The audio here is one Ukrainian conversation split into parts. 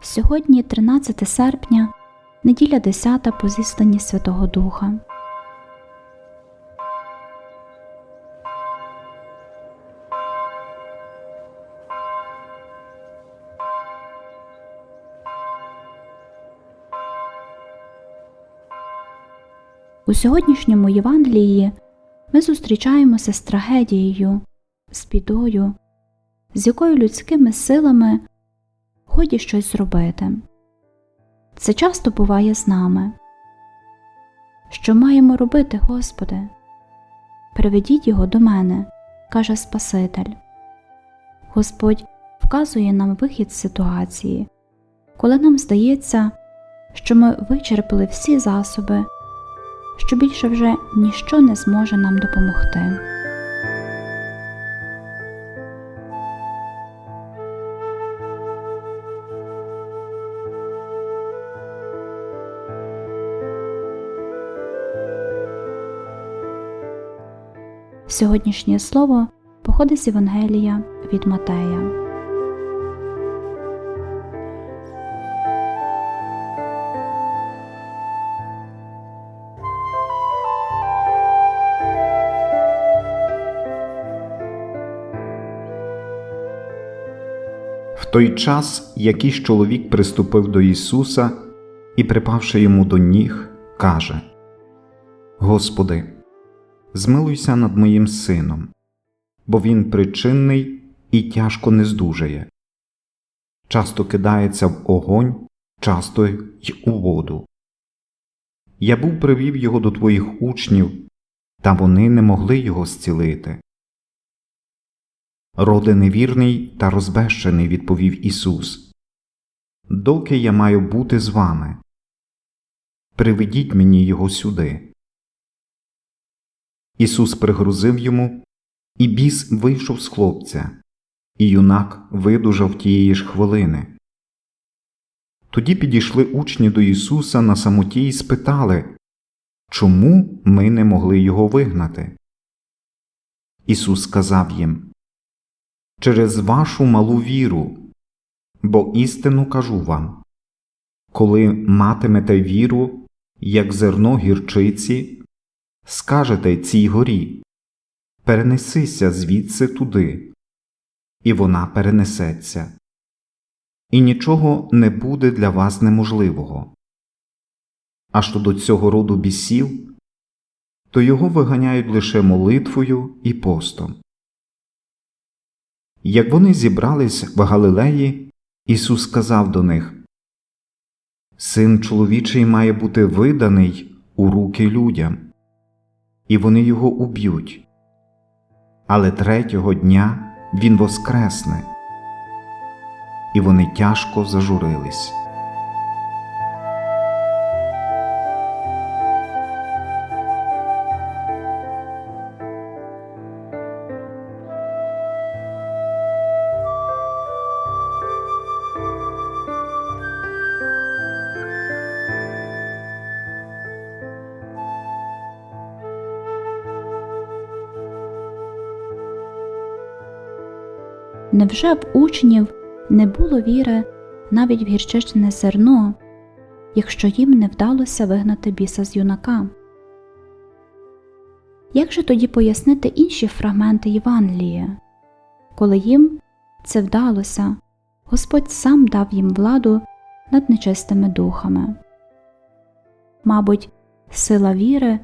Сьогодні 13 серпня, неділя 10 по зістанні Святого Духа. У сьогоднішньому Євангелії ми зустрічаємося з трагедією, з бідою, з якою людськими силами годі щось зробити. Це часто буває з нами. Що маємо робити, Господи? Приведіть його до мене, каже Спаситель. Господь вказує нам вихід з ситуації, коли нам здається, що ми вичерпали всі засоби, що більше вже ніщо не зможе нам допомогти. Сьогоднішнє слово походить з Євангелія від Матея. В той час якийсь чоловік приступив до Ісуса і, припавши йому до ніг, каже: Господи, змилуйся над моїм сином, бо він причинний і тяжко не здужає. Часто кидається в огонь, часто й у воду. Я був привів його до твоїх учнів, та вони не могли його зцілити. Роде невірний та розбещений, відповів Ісус. Доки я маю бути з вами? Приведіть мені його сюди. Ісус пригрозив йому, і біс вийшов з хлопця, і юнак видужав тієї ж хвилини. Тоді підійшли учні до Ісуса на самоті і спитали, чому ми не могли його вигнати? Ісус сказав їм через вашу малу віру, бо істину кажу вам коли матимете віру, як зерно гірчиці, скажете цій горі перенесися звідси туди, і вона перенесеться, і нічого не буде для вас неможливого. А щодо цього роду бісів, то його виганяють лише молитвою і постом. Як вони зібрались в Галилеї, Ісус сказав до них Син чоловічий має бути виданий у руки людям, і вони його уб'ють. Але третього дня Він воскресне, і вони тяжко зажурились. Невже в учнів не було віри навіть в гірчичне зерно, якщо їм не вдалося вигнати біса з юнака? Як же тоді пояснити інші фрагменти Євангелія? Коли їм це вдалося, Господь сам дав їм владу над нечистими духами. Мабуть, сила віри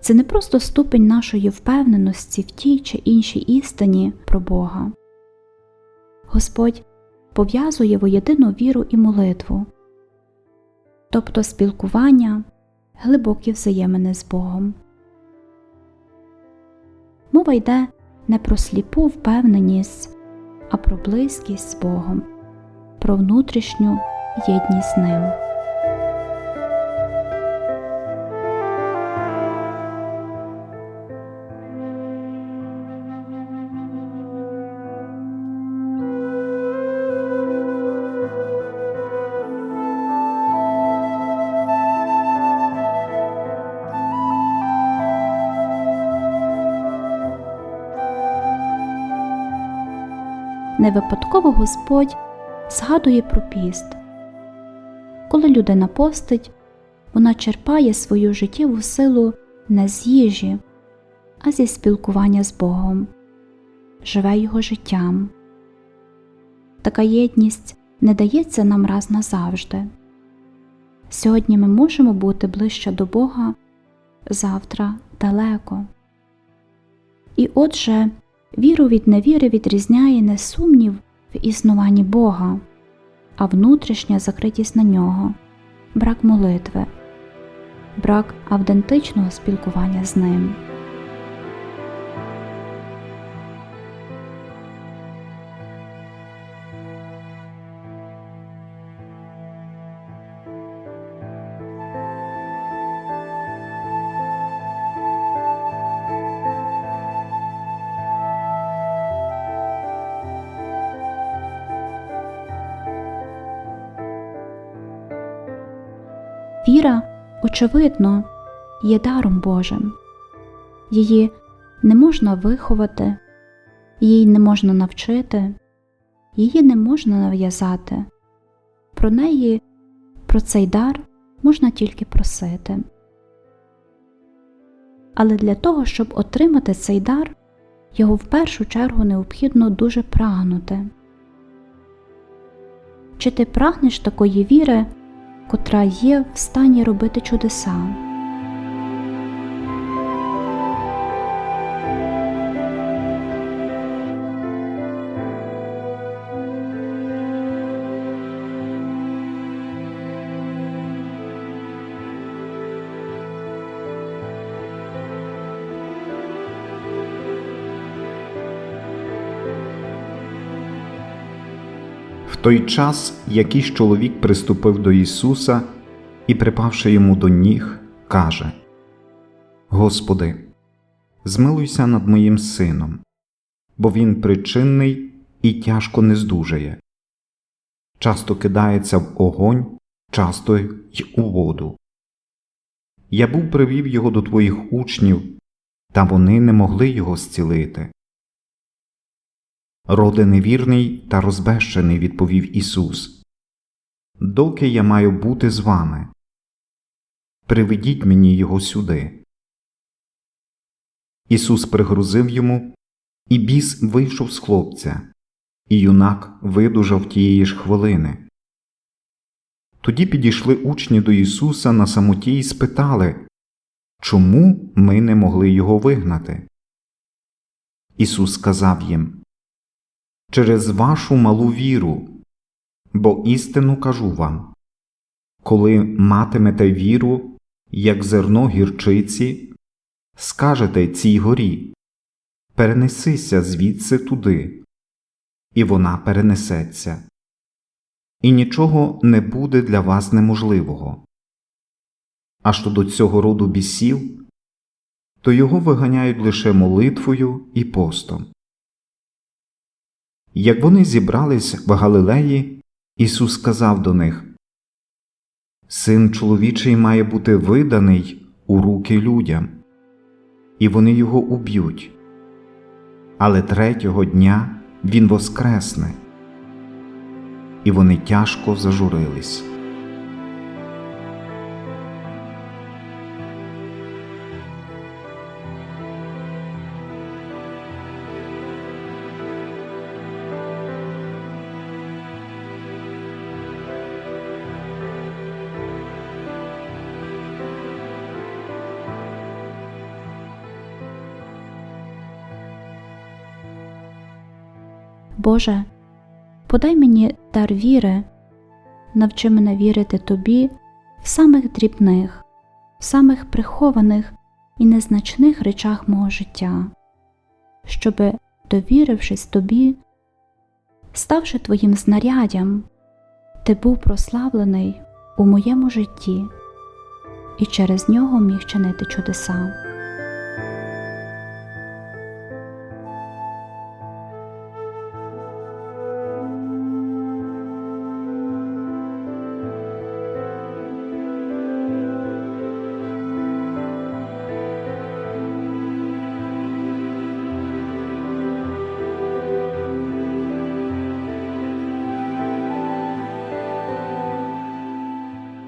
це не просто ступень нашої впевненості в тій чи іншій істині про Бога. Господь пов'язує воєдину віру і молитву, тобто спілкування, глибокі взаємини з Богом. Мова йде не про сліпу впевненість, а про близькість з Богом, про внутрішню єдність з Ним. Не випадково Господь згадує про піст, Коли людина постить, вона черпає свою життєву силу не з їжі, а зі спілкування з Богом, живе його життям. Така єдність не дається нам раз назавжди. Сьогодні ми можемо бути ближче до Бога, завтра далеко. І отже, віру від невіри відрізняє не сумнів в існуванні Бога, а внутрішня закритість на нього, брак молитви, брак автентичного спілкування з ним. Віра, очевидно, є даром Божим. Її не можна виховати, її не можна навчити, її не можна нав'язати. Про неї, про цей дар можна тільки просити. Але для того, щоб отримати цей дар, його в першу чергу необхідно дуже прагнути. Чи ти прагнеш такої віри, котра є в стані робити чудеса? Той час якийсь чоловік приступив до Ісуса і, припавши йому до ніг, каже: Господи, змилуйся над моїм сином, бо він причинний і тяжко не здужає. Часто кидається в огонь, часто й у воду. Я був привів його до твоїх учнів, та вони не могли його зцілити. Роде невірний та розбещений, відповів Ісус. Доки я маю бути з вами? Приведіть мені його сюди. Ісус пригрозив йому, і біс вийшов з хлопця, і юнак видужав тієї ж хвилини. Тоді підійшли учні до Ісуса на самоті і спитали, чому ми не могли його вигнати? Ісус сказав їм через вашу малу віру, бо істину кажу вам коли матимете віру, як зерно гірчиці, скажете цій горі перенесися звідси туди, і вона перенесеться, і нічого не буде для вас неможливого. А що цього роду бісів, то його виганяють лише молитвою і постом. Як вони зібрались в Галилеї, Ісус сказав до них Син чоловічий має бути виданий у руки людям, і вони його уб'ють. Але третього дня Він воскресне, і вони тяжко зажурились. Боже, подай мені дар віри, навчи мене вірити Тобі в самих дрібних, в самих прихованих і незначних речах мого життя, щоби, довірившись Тобі, ставши Твоїм знаряддям, Ти був прославлений у моєму житті і через нього міг чинити чудеса.